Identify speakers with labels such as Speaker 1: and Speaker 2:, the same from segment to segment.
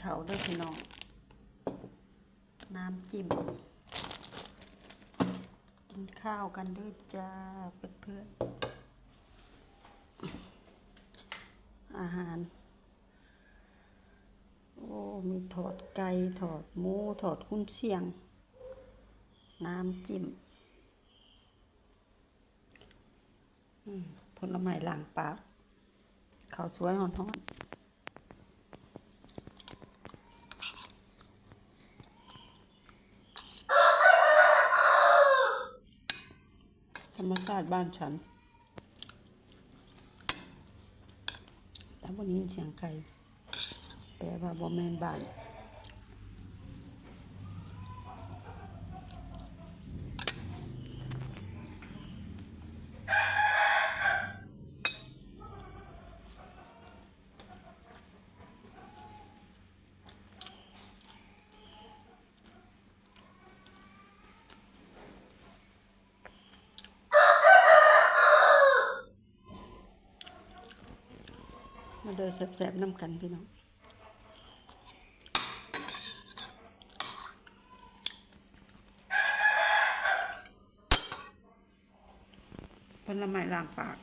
Speaker 1: เขาด้วยพี่น้อง น้ำจิ้ม กินข้าวกันด้วยจ้าเพื่อนๆอาหาร โอ้ มีถอดไก่ถอดหมูถอดคุ้นเชียง น้ำจิ้มผลไม้หล้างปากข้าสวยหอนๆ รมชาติบ้านฉัน แต่วันนี้เสียงไก่แปลว่าบอแมนบ้าน มาเดินแสบๆน้ำกันพี่น้องผลไม้ล้างปาก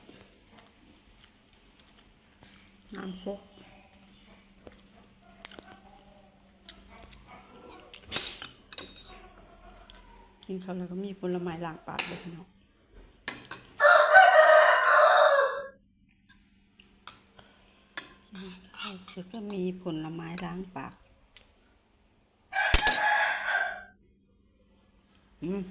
Speaker 1: น้ำฟกกินเขาแล้วก็มีผลไม้ล้างปากด้วยพี่น้อง ข้าวเสร็จก็มีผลไม้ล้างปาก อืม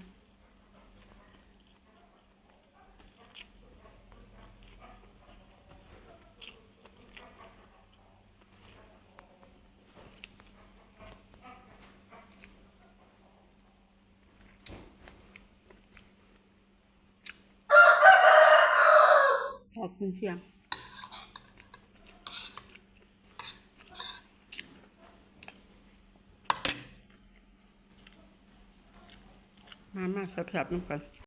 Speaker 1: ขอบคุณเชียง มามาสับๆน้ำกัน